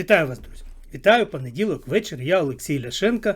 Вітаю вас, друзі! Вітаю понеділок, вечір. Я Олексій Ляшенко.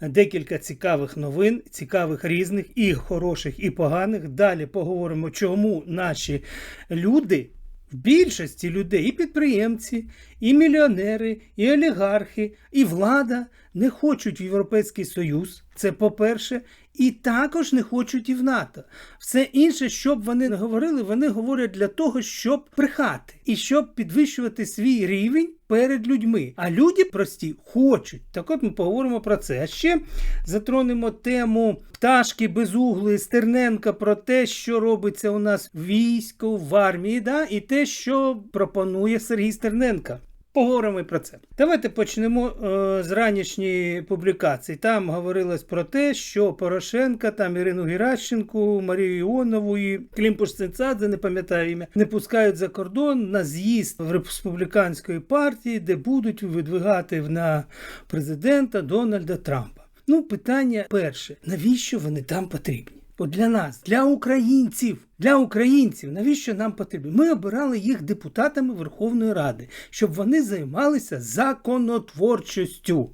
Декілька цікавих новин, цікавих різних, і хороших, і поганих. Далі поговоримо, чому наші люди, в більшості людей, і підприємці, і мільйонери, і олігархи, і влада не хочуть в Європейський Союз. Це по-перше, і також не хочуть і в НАТО. Все інше, що б вони не говорили, вони говорять для того, щоб брехати і щоб підвищувати свій рівень перед людьми. А люди прості хочуть. Так от ми поговоримо про це. А ще затронемо тему пташки безуглої Стерненка про те, що робиться у нас в в армії, да? і те, що пропонує Сергій Стерненка. Поговоримо і про це. Давайте почнемо е, з ранішньої публікації. Там говорилось про те, що Порошенка, там Ірину Геращенку, Марію Іонову і Клімпуш Цинцадзе, не пам'ятаю ім'я, не пускають за кордон на з'їзд в республіканської партії, де будуть видвигати на президента Дональда Трампа. Ну, питання перше: навіщо вони там потрібні? От для нас, для українців, для українців, навіщо нам потрібно? Ми обирали їх депутатами Верховної Ради, щоб вони займалися законотворчістю,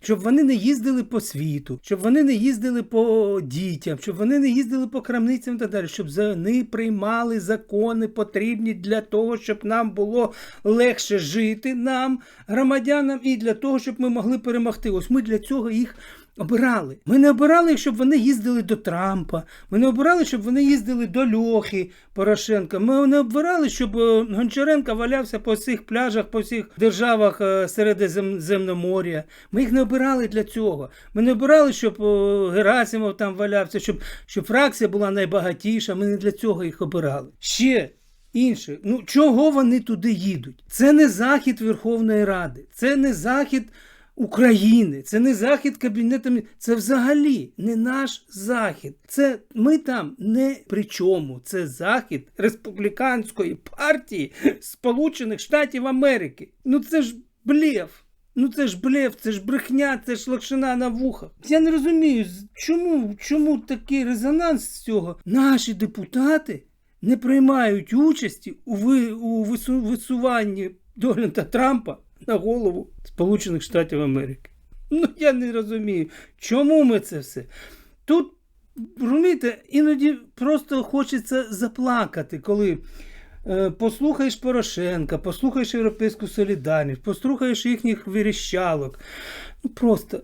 щоб вони не їздили по світу, щоб вони не їздили по дітям, щоб вони не їздили по крамницям і так далі, щоб вони приймали закони потрібні для того, щоб нам було легше жити, нам, громадянам, і для того, щоб ми могли перемогти. Ось ми для цього їх. Обирали. Ми не обирали, щоб вони їздили до Трампа. Ми не обирали, щоб вони їздили до Льохи Порошенка. Ми не обирали, щоб е, Гончаренко валявся по всіх пляжах, по всіх державах е, Середземномор'я. Ми їх не обирали для цього. Ми не обирали, щоб е, Герасимов там валявся, щоб, щоб фракція була найбагатіша. Ми не для цього їх обирали. Ще. Інше, ну чого вони туди їдуть? Це не захід Верховної Ради, це не захід України, це не захід кабінету, це взагалі не наш захід. Це ми там не при чому. Це захід республіканської партії Сполучених Штатів Америки. Ну це ж блєв. Ну це ж блєв, це ж брехня, це ж лакшина на вухах. Я не розумію, чому, чому такий резонанс з цього? Наші депутати не приймають участі у, ви, у вису, висуванні Дональда Трампа на голову Сполучених Штатів Америки. Ну, я не розумію, чому ми це все. Тут, розумієте, іноді просто хочеться заплакати, коли е, послухаєш Порошенка, послухаєш Європейську солідарність, послухаєш їхніх виріщалок. Ну просто,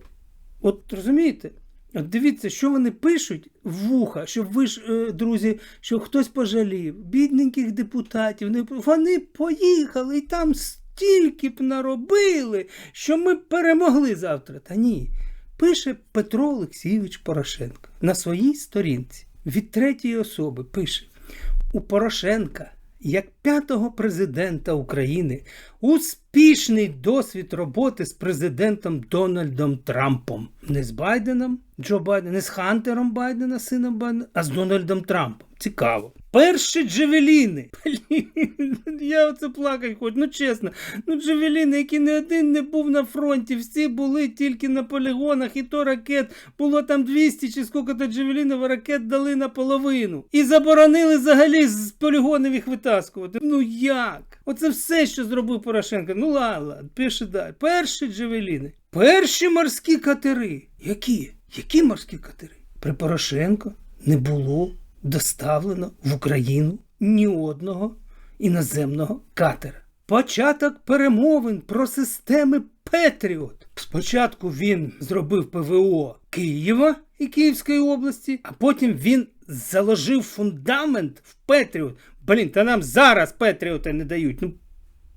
от розумієте? От дивіться, що вони пишуть в вуха, щоб ви ж, е, друзі, щоб хтось пожалів, бідненьких депутатів. Вони поїхали і там стільки б наробили, що ми перемогли завтра. Та ні. Пише Петро Олексійович Порошенко на своїй сторінці від третьої особи пише: у Порошенка, як п'ятого президента України, успішний досвід роботи з президентом Дональдом Трампом. Не з Байденом, Джо Байден, не з Хантером Байдена, сином Байдена, а з Дональдом Трампом. Цікаво. Перші джевеліни. Блін, я оце плакать хочу. Ну чесно, ну джевеліни, які не один не був на фронті, всі були тільки на полігонах, і то ракет було там 200 чи скільки то джевелінів, ракет дали наполовину. І заборонили взагалі з полігонів їх витаскувати. Ну як? Оце все, що зробив Порошенко. Ну ладно, пише далі. Перші джевеліни. Перші морські катери. Які? Які морські катери? При Порошенко не було доставлено в Україну ні одного іноземного катера. Початок перемовин про системи Петріот. Спочатку він зробив ПВО Києва і Київської області, а потім він заложив фундамент в Петріот. Блін, та нам зараз Петріоти не дають. Ну,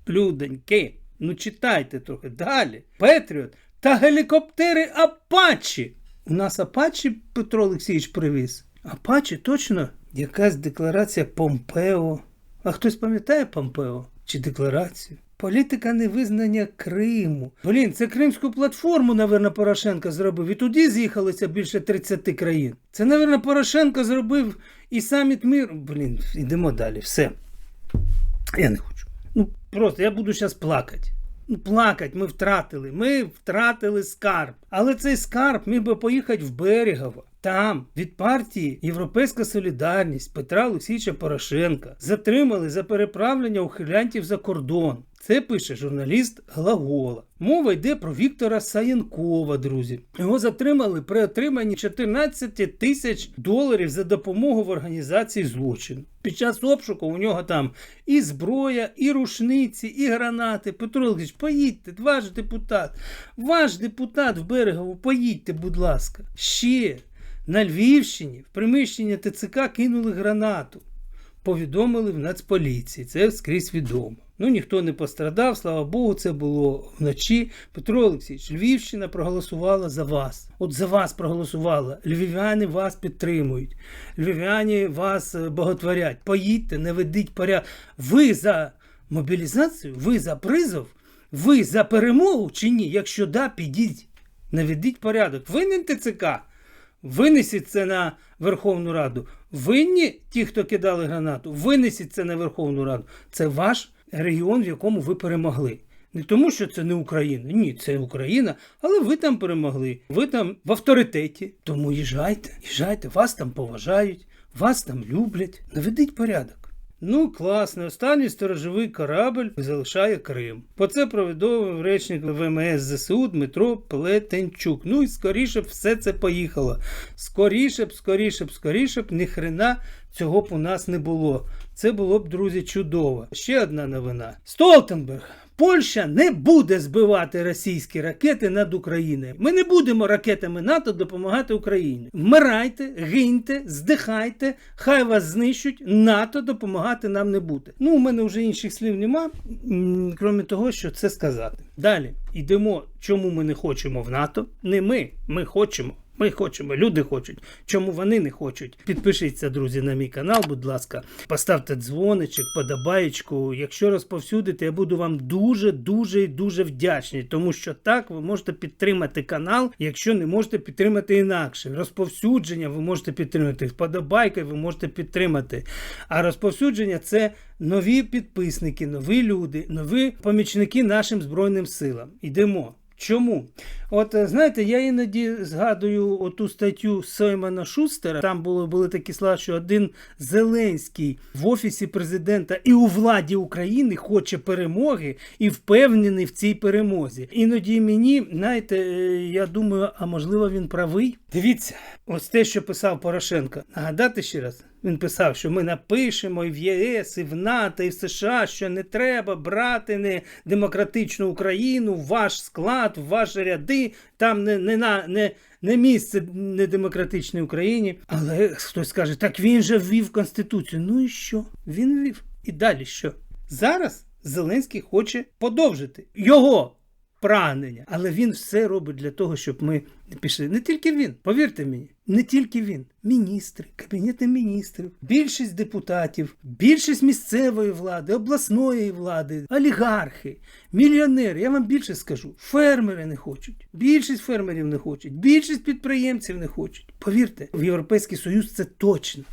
люденьки, ну читайте трохи далі. Петріот та гелікоптери Апачі. У нас Апачі Петро Олексійович привіз. Апачі точно якась декларація Помпео. А хтось пам'ятає Помпео чи декларацію? Політика невизнання Криму. Блін, це Кримську платформу, напевно, Порошенко зробив. І туди з'їхалося більше 30 країн. Це, напевно, Порошенко зробив і саміт миру. Блін, йдемо далі. Все. Я не хочу. Ну, просто я буду зараз плакати. Ну, плакать, ми втратили. Ми втратили скарб. Але цей скарб міг би поїхати в Берегово. Там від партії Європейська Солідарність Петра Олексійовича Порошенка затримали за переправлення ухилянтів за кордон. Це пише журналіст Глагола. Мова йде про Віктора Саєнкова, друзі. Його затримали при отриманні 14 тисяч доларів за допомогу в організації злочину. Під час обшуку у нього там і зброя, і рушниці, і гранати. Петро Олексійович, поїдьте, ваш депутат, ваш депутат в берегову, поїдьте, будь ласка. Ще на Львівщині в приміщення ТЦК кинули гранату. Повідомили в Нацполіції. Це скрізь відомо. Ну ніхто не пострадав, слава Богу, це було вночі. Петро Олексійович, Львівщина проголосувала за вас. От за вас проголосувала. Львів'яни вас підтримують. Львів'яни вас е, боготворять. Поїдьте, не ведіть порядок. Ви за мобілізацію, ви за призов, ви за перемогу чи ні? Якщо да, підіть. Наведіть порядок. Винен ТЦК. Винесіть це на Верховну Раду. Винні ті, хто кидали гранату, винесіть це на Верховну Раду. Це ваш регіон, в якому ви перемогли. Не тому, що це не Україна. Ні, це Україна, але ви там перемогли. Ви там в авторитеті. Тому їжджайте, їжджайте, вас там поважають, вас там люблять. Наведіть порядок. Ну, класно, останній сторожовий корабль залишає Крим. По це повідомив речник ВМС ЗСУ Дмитро Плетенчук. Ну і скоріше б все це поїхало. Скоріше б, скоріше б, скоріше б, ні хрена цього б у нас не було. Це було б, друзі, чудово. Ще одна новина. Столтенберг. Польща не буде збивати російські ракети над Україною. Ми не будемо ракетами НАТО допомагати Україні. Вмирайте, гиньте, здихайте, хай вас знищуть. НАТО допомагати нам не буде. Ну, у мене вже інших слів нема, крім того, що це сказати. Далі йдемо, чому ми не хочемо в НАТО. Не ми, ми хочемо. Ми хочемо, люди хочуть. Чому вони не хочуть? Підпишіться, друзі, на мій канал, будь ласка, поставте дзвоничок, подобаєчку. Якщо розповсюдите, я буду вам дуже, дуже і дуже вдячний, тому що так ви можете підтримати канал, якщо не можете підтримати інакше. Розповсюдження ви можете підтримати, вподобайки ви можете підтримати. А розповсюдження це нові підписники, нові люди, нові помічники нашим Збройним силам. Ідемо. Чому? От е, знаєте, я іноді згадую оту статтю Соймана Шустера. Там були, були такі слова, що один Зеленський в офісі президента і у владі України хоче перемоги і впевнений в цій перемозі. Іноді мені, знаєте, е, я думаю, а можливо він правий. Дивіться, ось те, що писав Порошенко. Нагадати ще раз. Він писав, що ми напишемо і в ЄС, і в НАТО, і в США, що не треба брати не демократичну Україну ваш склад, ваші ряди. Там не не, на, не, не місце недемократичній Україні. Але хтось скаже, так він же ввів Конституцію. Ну і що? Він ввів. І далі що? Зараз Зеленський хоче подовжити його прагнення. Але він все робить для того, щоб ми пішли. Не тільки він, повірте мені, не тільки він. Міністри, кабінети міністрів, більшість депутатів, більшість місцевої влади, обласної влади, олігархи, мільйонери. Я вам більше скажу. Фермери не хочуть. Більшість фермерів не хочуть, більшість підприємців не хочуть. Повірте, в Європейський Союз це точно.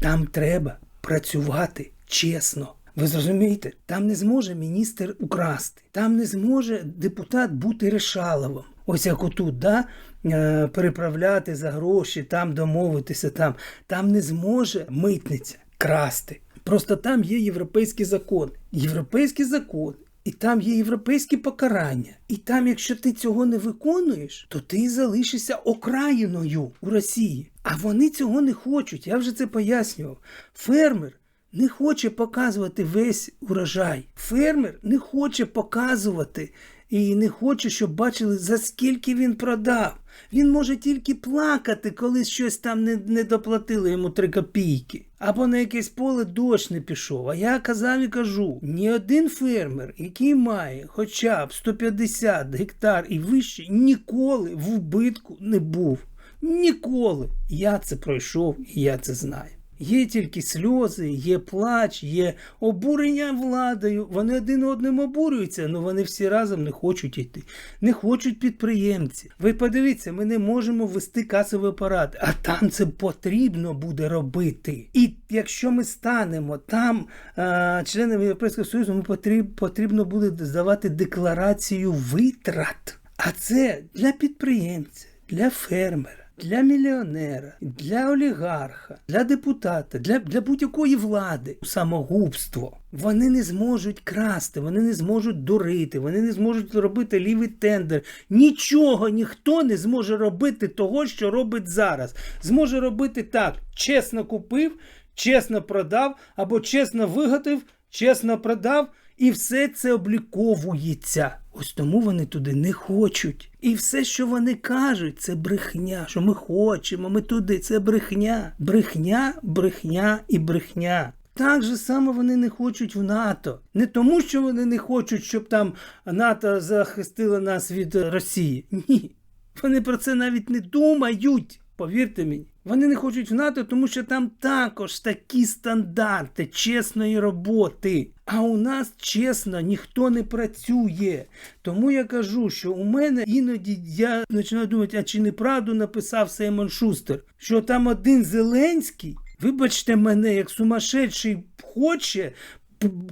Там треба працювати чесно. Ви зрозумієте, там не зможе міністр украсти, там не зможе депутат бути решаловим. Ось як отут, да? е, переправляти за гроші, там домовитися, там. Там не зможе митниця красти. Просто там є європейські закони. Європейські закони. І там є європейські покарання. І там, якщо ти цього не виконуєш, то ти залишишся окраїною у Росії. А вони цього не хочуть. Я вже це пояснював. Фермер не хоче показувати весь урожай. Фермер не хоче показувати і не хоче, щоб бачили, за скільки він продав. Він може тільки плакати, коли щось там не, не доплатили йому три копійки. Або на якесь поле дощ не пішов. А я казав і кажу: ні один фермер, який має хоча б 150 гектар і вище, ніколи в убитку не був. Ніколи. Я це пройшов і я це знаю. Є тільки сльози, є плач, є обурення владою. Вони один одним обурюються, але вони всі разом не хочуть йти. Не хочуть підприємці. Ви подивіться, ми не можемо ввести касовий апарат, а там це потрібно буде робити. І якщо ми станемо там а, членами Європейського Союзу, ми потріб, потрібно буде здавати декларацію витрат. А це для підприємця, для фермера для мільйонера, для олігарха, для депутата, для, для будь-якої влади самогубство. Вони не зможуть красти, вони не зможуть дурити, вони не зможуть робити лівий тендер. Нічого ніхто не зможе робити того, що робить зараз. Зможе робити так: чесно купив, чесно продав, або чесно виготовив, чесно продав, і все це обліковується. Ось тому вони туди не хочуть. І все, що вони кажуть, це брехня. Що ми хочемо, ми туди, це брехня. Брехня, брехня і брехня. Так же само вони не хочуть в НАТО. Не тому, що вони не хочуть, щоб там НАТО захистило нас від Росії. Ні. Вони про це навіть не думають. Повірте мені. Вони не хочуть в НАТО, тому що там також такі стандарти чесної роботи. А у нас чесно ніхто не працює. Тому я кажу, що у мене іноді я починаю думати, а чи неправду написав Сеймон Шустер, що там один Зеленський, вибачте мене, як сумасшедший хоче.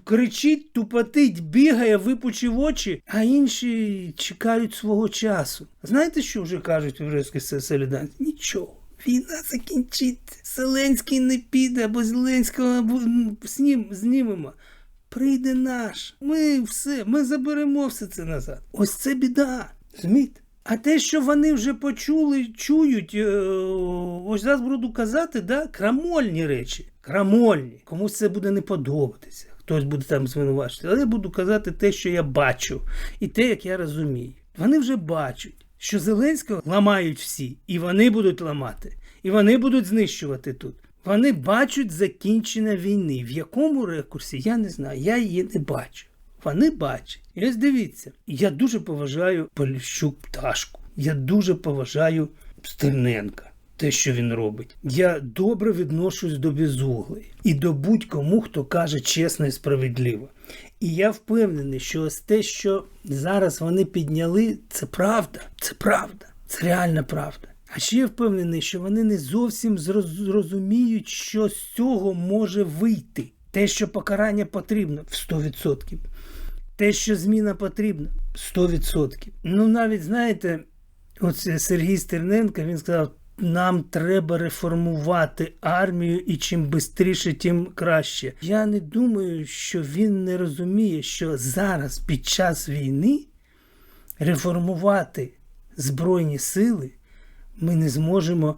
Кричить, тупотить, бігає, випучив очі, а інші чекають свого часу. Знаєте, що вже кажуть в єврейській Со- Нічого. Війна закінчиться. Зеленський не піде, або Зеленського або, м, знімемо. Прийде наш. Ми все, ми заберемо все це назад. Ось це біда. Розумієте? А те, що вони вже почули, чують, е, ось зараз буду казати, да, крамольні речі. Крамольні. Комусь це буде не подобатися. Хтось буде там звинувачити. Але я буду казати те, що я бачу, і те, як я розумію. Вони вже бачать, що Зеленського ламають всі, і вони будуть ламати, і вони будуть знищувати тут. Вони бачать закінчення війни. В якому рекурсі, я не знаю, я її не бачу. Вони бачать. І ось дивіться, я дуже поважаю Поліщук пташку. Я дуже поважаю Стерненка. Те, що він робить. Я добре відношусь до Безуглої і до будь-кому, хто каже чесно і справедливо. І я впевнений, що ось те, що зараз вони підняли, це правда. Це правда. Це реальна правда. А ще я впевнений, що вони не зовсім зрозуміють, що з цього може вийти. Те, що покарання потрібно в 100%. Те, що зміна потрібна 100%. Ну, навіть знаєте, оце Сергій Стерненко він сказав: нам треба реформувати армію, і чим швидше, тим краще. Я не думаю, що він не розуміє, що зараз під час війни реформувати Збройні сили ми не зможемо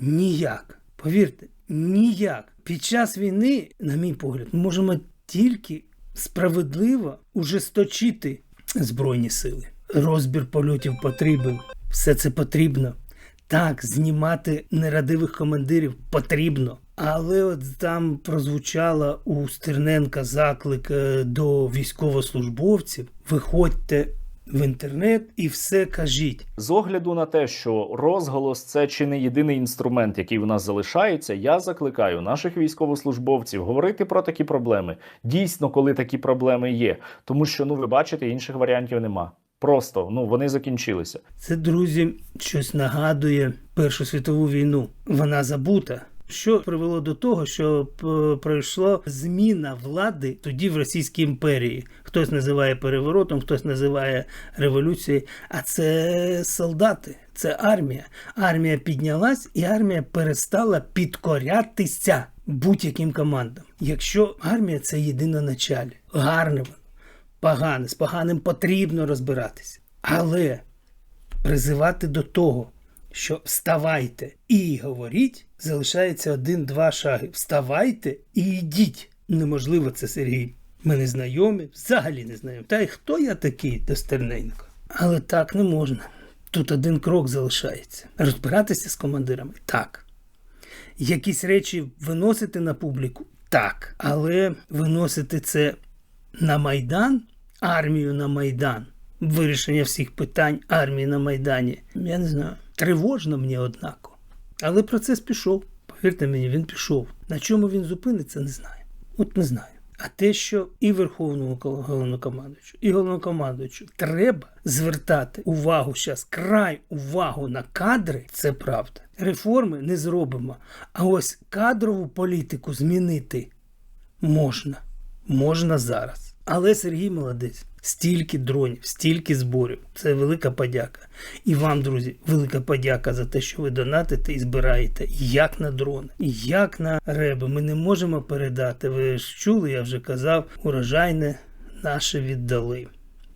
ніяк. Повірте, ніяк. Під час війни, на мій погляд, ми можемо тільки справедливо ужесточити Збройні сили. Розбір польотів потрібен. Все це потрібно. Так, знімати нерадивих командирів потрібно. Але от там прозвучала у Стерненка заклик е, до військовослужбовців: виходьте в інтернет і все кажіть. З огляду на те, що розголос це чи не єдиний інструмент, який в нас залишається, я закликаю наших військовослужбовців говорити про такі проблеми. Дійсно, коли такі проблеми є, тому що ну ви бачите, інших варіантів нема. Просто ну вони закінчилися. Це, друзі, щось нагадує Першу світову війну. Вона забута. Що привело до того, що пройшла зміна влади тоді в Російській імперії. Хтось називає переворотом, хтось називає революцією. А це солдати, це армія. Армія піднялась, і армія перестала підкорятися будь-яким командам. Якщо армія це єдиноначалі, гарне воно, погане, з поганим потрібно розбиратися. Але призивати до того, що вставайте і говоріть, залишається один-два шаги. Вставайте і йдіть. Неможливо це, Сергій. Ми не знайомі, взагалі не знайомі. Та й хто я такий до Стерненко? Але так не можна. Тут один крок залишається. Розбиратися з командирами так. Якісь речі виносити на публіку так. Але виносити це на Майдан, армію на Майдан, вирішення всіх питань армії на Майдані. Я не знаю. Тривожно мені однаково. Але процес пішов. Повірте мені, він пішов. На чому він зупиниться, не знаю. От не знаю. А те, що і Верховному головнокомандуючу, і головнокомандуючу треба звертати увагу зараз, край увагу на кадри, це правда. Реформи не зробимо. А ось кадрову політику змінити можна. Можна зараз. Але Сергій молодець. Стільки дронів, стільки зборів. Це велика подяка. І вам, друзі, велика подяка за те, що ви донатите і збираєте як на дрони, як на реби. Ми не можемо передати. Ви ж чули, я вже казав, урожайне наше віддали.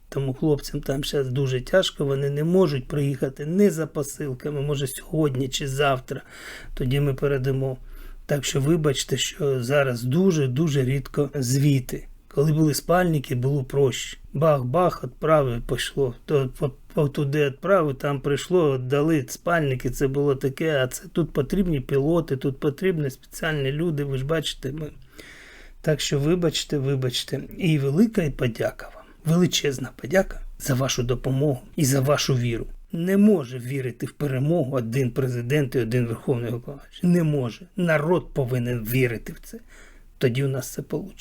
Тому хлопцям там зараз дуже тяжко, вони не можуть приїхати не за посилками, може сьогодні чи завтра. Тоді ми передамо. Так що вибачте, що зараз дуже-дуже рідко звіти. Коли були спальники, було проще. Бах-бах, відправив, пішло. То туди відправив, там прийшло, дали спальники, це було таке, а це тут потрібні пілоти, тут потрібні спеціальні люди, ви ж бачите. Ми... Так що вибачте, вибачте. І велика і подяка вам. Величезна подяка за вашу допомогу і за вашу віру. Не може вірити в перемогу один президент і один верховний головач. Не може. Народ повинен вірити в це. Тоді у нас це вийде.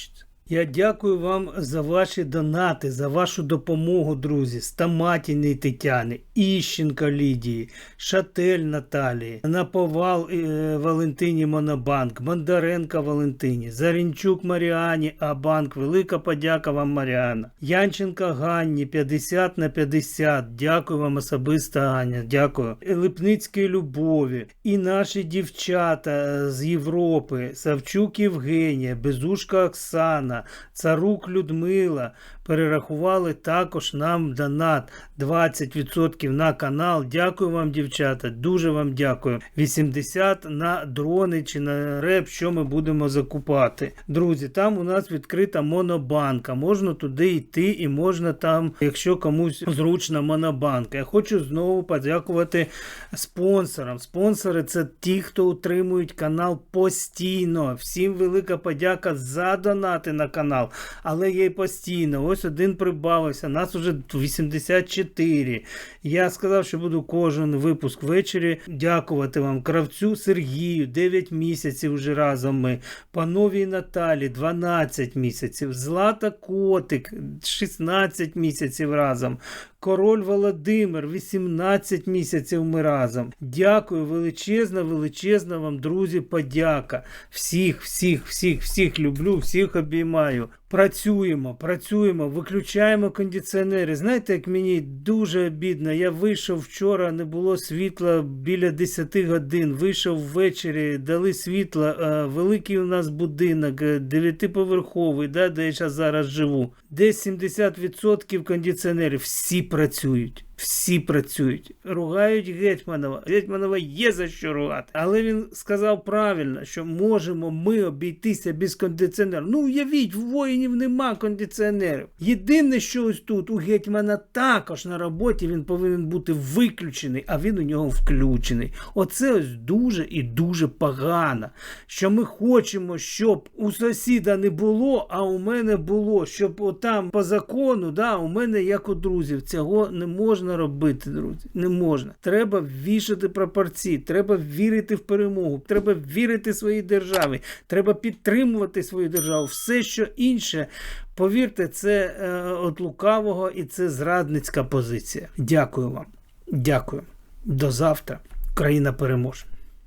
Я дякую вам за ваші донати, за вашу допомогу, друзі. Стаматіної Тетяни, Іщенка Лідії, Шатель Наталії, Наповал е, Валентині Монобанк, Бондаренка Валентині, Зарінчук Маріані Абанк. Велика подяка вам, Маріана. Янченка Ганні 50 на 50. Дякую вам особисто, Ганя. Дякую. Липницької Любові. І наші дівчата з Європи, Савчук Євгенія, Безушка Оксана, Царук Людмила перерахували також нам донат 20% на канал. Дякую вам, дівчата. Дуже вам дякую. 80 на дрони чи на реп, що ми будемо закупати. Друзі, там у нас відкрита монобанка. Можна туди йти і можна там, якщо комусь зручна монобанка. Я хочу знову подякувати спонсорам. Спонсори це ті, хто утримують канал постійно. Всім велика подяка за донати на канал. Але є постійно. Ось один прибавився. Нас уже 84. Я сказав, що буду кожен випуск ввечері дякувати вам. Кравцю Сергію 9 місяців вже разом ми. Пановій Наталі 12 місяців. Злата Котик 16 місяців разом. Король Володимир 18 місяців ми разом. Дякую, величезна, величезна вам, друзі, подяка. Всіх, всіх, всіх, всіх люблю, всіх обіймаю. Працюємо, працюємо, виключаємо кондиціонери. Знаєте, як мені дуже обідно. Я вийшов вчора, не було світла біля 10 годин. Вийшов ввечері, дали світло. Е, Великий у нас будинок, е, дев'ятиповерховий, да, де я зараз живу. Десь 70% кондиціонерів. Всі працюють. Всі працюють, ругають Гетьманова. Гетьманова є за що ругати. Але він сказав правильно, що можемо ми обійтися без кондиціонерів. Ну, уявіть, в воїнів нема кондиціонерів. Єдине, що ось тут у Гетьмана також на роботі він повинен бути виключений, а він у нього включений. Оце ось дуже і дуже погано. Що ми хочемо, щоб у сусіда не було, а у мене було, щоб отам по закону, да, у мене як у друзів, цього не можна робити, друзі. Не можна. Треба вішати прапорці, треба вірити в перемогу, треба вірити своїй державі, треба підтримувати свою державу. Все, що інше, повірте, це е, от лукавого і це зрадницька позиція. Дякую вам. Дякую. До завтра. Україна переможе.